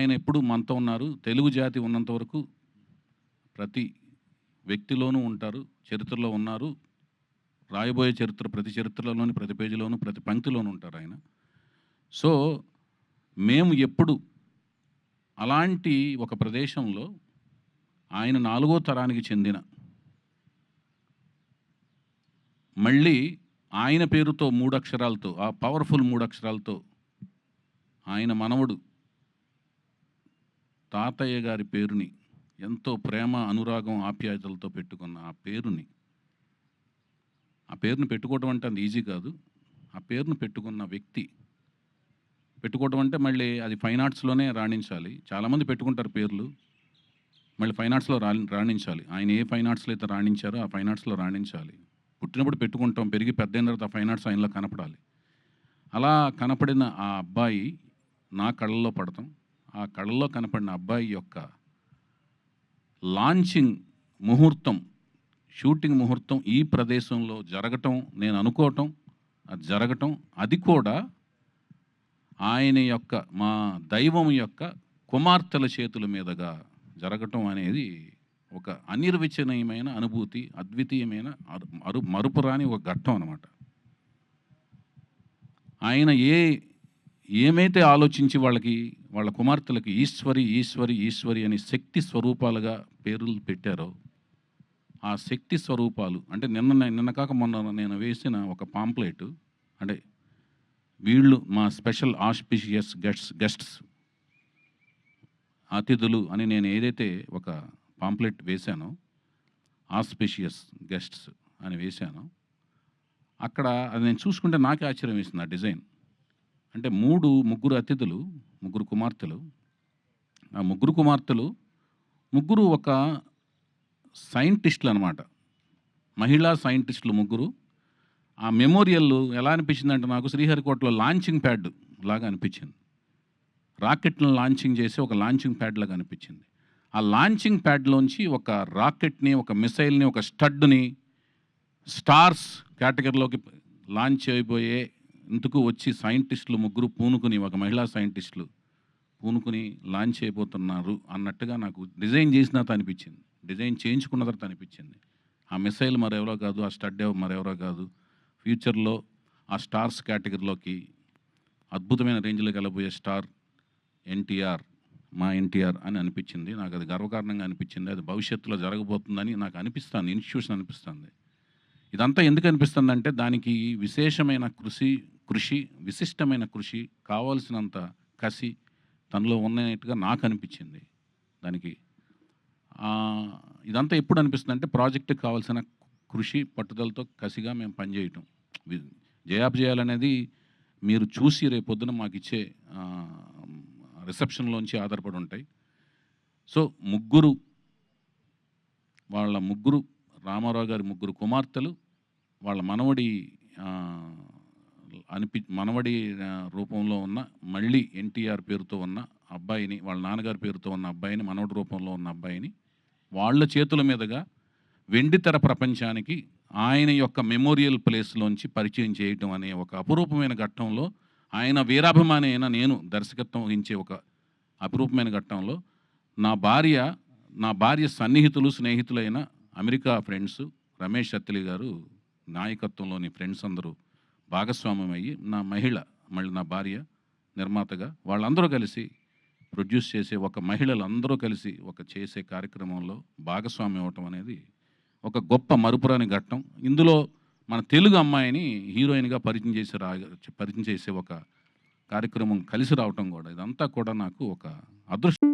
ఆయన ఎప్పుడు మనతో ఉన్నారు. తెలుగు జాతి ఉన్నంత వరకు ప్రతి వ్యక్తిలోనూ ఉంటారు చరిత్రలో ఉన్నారు. రాయబోయే చరిత్ర ప్రతి చరిత్రలోని ప్రతి పేజీలోనూ ప్రతి పంక్తిలోనూ ఉంటారు ఆయన. సో మేము ఎప్పుడు అలాంటి ఒక ప్రదేశంలో ఆయన నాలుగో తరానికి చెందిన మళ్ళీ ఆయన పేరుతో మూడు అక్షరాలతో ఆ పవర్ఫుల్ మూడు అక్షరాలతో ఆయన మనవడు తాతయ్య గారి పేరుని ఎంతో ప్రేమ అనురాగం ఆప్యాయతలతో పెట్టుకున్న ఆ పేరుని. ఆ పేరుని పెట్టుకోవడం అంటే అది ఈజీ కాదు. ఆ పేరును పెట్టుకున్న వ్యక్తి పెట్టుకోవడం అంటే మళ్ళీ అది ఫైన్ ఆర్ట్స్లోనే రాణించాలి. చాలామంది పెట్టుకుంటారు పేర్లు. మళ్ళీ ఫైన్ ఆర్ట్స్లో రా రాణించాలి. ఆయన ఏ ఫైన్ ఆర్ట్స్లో అయితే రాణించారో ఆ ఫైన్ ఆర్ట్స్లో రాణించాలి. పుట్టినప్పుడు పెట్టుకుంటాం పెరిగి పెద్ద అయిన తర్వాత ఆ ఫైన్ ఆర్ట్స్ ఆయనలో కనపడాలి. అలా కనపడిన ఆ అబ్బాయి నా కళ్ళల్లో పడతాం. ఆ కళలో కనపడిన అబ్బాయి యొక్క లాంచింగ్ ముహూర్తం షూటింగ్ ముహూర్తం ఈ ప్రదేశంలో జరగటం నేను అనుకోవటం అది జరగటం అది కూడా ఆయన యొక్క మా దైవం యొక్క కుమార్తెల చేతుల మీదుగా జరగటం అనేది ఒక అనిర్వచనీయమైన అనుభూతి అద్వితీయమైన అరు మరుపురాని ఒక ఘట్టం అనమాట ఆయన ఏ ఏమైతే ఆలోచించి వాళ్ళకి వాళ్ళ కుమార్తెలకు ఈశ్వరి ఈశ్వరి ఈశ్వరి అని శక్తి స్వరూపాలుగా పేర్లు పెట్టారో ఆ శక్తి స్వరూపాలు అంటే నిన్న నిన్న కాక మొన్న నేను వేసిన ఒక పాంప్లెట్ అంటే వీళ్ళు మా స్పెషల్ ఆస్పిషియస్ గెస్ట్స్ గెస్ట్స్ అతిథులు అని నేను ఏదైతే ఒక పాంప్లెట్ వేశానో ఆస్పిషియస్ గెస్ట్స్ అని వేశానో అక్కడ అది నేను చూసుకుంటే నాకే ఆశ్చర్యం వేసింది ఆ డిజైన్. అంటే మూడు ముగ్గురు అతిథులు ముగ్గురు కుమార్తెలు. ఆ ముగ్గురు కుమార్తెలు ముగ్గురు ఒక సైంటిస్టులు అనమాట మహిళా సైంటిస్టులు ముగ్గురు. ఆ మెమోరియల్ ఎలా అనిపించింది అంటే నాకు శ్రీహరికోటలో లాంచింగ్ ప్యాడ్ లాగా అనిపించింది. రాకెట్ను లాంచింగ్ చేసి ఒక లాంచింగ్ ప్యాడ్ లాగా అనిపించింది. ఆ లాంచింగ్ ప్యాడ్లోంచి ఒక రాకెట్ని ఒక మిసైల్ని ఒక స్టడ్ని స్టార్స్ కేటగిరీలోకి లాంచ్ అయిపోయే ఇందుకు వచ్చి సైంటిస్టులు ముగ్గురు పూనుకుని ఒక మహిళా సైంటిస్టులు పూనుకుని లాంచ్ అయిపోతున్నారు అన్నట్టుగా నాకు డిజైన్ చేసిన అనిపించింది. డిజైన్ చేయించుకున్న తర్వాత అనిపించింది. ఆ మిసైల్ మరెవరో కాదు ఆ స్టడ్ మరెవరో కాదు. ఫ్యూచర్లో ఆ స్టార్స్ కేటగిరీలోకి అద్భుతమైన రేంజ్లోకి వెళ్ళబోయే స్టార్ ఎన్టీఆర్ మా ఎన్టీఆర్ అని అనిపించింది. నాకు అది గర్వకారణంగా అనిపించింది. అది భవిష్యత్తులో జరగబోతుందని నాకు అనిపిస్తుంది ఇన్స్టిట్యూషన్ అనిపిస్తుంది. ఇదంతా ఎందుకు అనిపిస్తుంది అంటే దానికి విశేషమైన కృషి కృషి విశిష్టమైన కృషి కావాల్సినంత కసి తనలో ఉన్నట్టుగా నాకు అనిపించింది. దానికి ఇదంతా ఎప్పుడు అనిపిస్తుంది అంటే ప్రాజెక్టుకి కావాల్సిన కృషి పట్టుదలతో కసిగా మేము పనిచేయటం. వి- జయాపజయాలనేది మీరు చూసి రేపొద్దున మాకు ఇచ్చే రిసెప్షన్లోంచి ఆధారపడి ఉంటాయి. సో ముగ్గురు వాళ్ళ ముగ్గురు రామారావు గారి ముగ్గురు కుమార్తెలు వాళ్ళ మనవడి ఆ, అనిపి మనవడి రూపంలో ఉన్న మళ్ళీ ఎన్టీఆర్ పేరుతో ఉన్న అబ్బాయిని వాళ్ళ నాన్నగారి పేరుతో ఉన్న అబ్బాయిని మనవడి రూపంలో ఉన్న అబ్బాయిని వాళ్ళ చేతుల మీదుగా వెండితెర ప్రపంచానికి ఆయన యొక్క మెమోరియల్ ప్లేస్లోంచి పరిచయం చేయటం అనే ఒక అపురూపమైన ఘట్టంలో ఆయన వీరాభిమాని అయిన నేను దర్శకత్వం వహించే ఒక అపురూపమైన ఘట్టంలో నా భార్య నా భార్య సన్నిహితులు స్నేహితులైన అమెరికా ఫ్రెండ్స్ రమేష్ అత్తిలి గారు నాయకత్వంలోని ఫ్రెండ్స్ అందరూ భాగస్వామ్యం అయ్యి నా మహిళ మళ్ళీ నా భార్య నిర్మాతగా వాళ్ళందరూ కలిసి ప్రొడ్యూస్ చేసే ఒక మహిళలు అందరూ కలిసి ఒక చేసే కార్యక్రమంలో భాగస్వామ్యం అవ్వటం అనేది ఒక గొప్ప మరుపురాని ఘట్టం. ఇందులో మన తెలుగు అమ్మాయిని హీరోయిన్గా పరిచయం చేసి రా పరిచయం చేసే ఒక కార్యక్రమం కలిసి రావటం కూడా ఇదంతా కూడా నాకు ఒక అదృష్టం.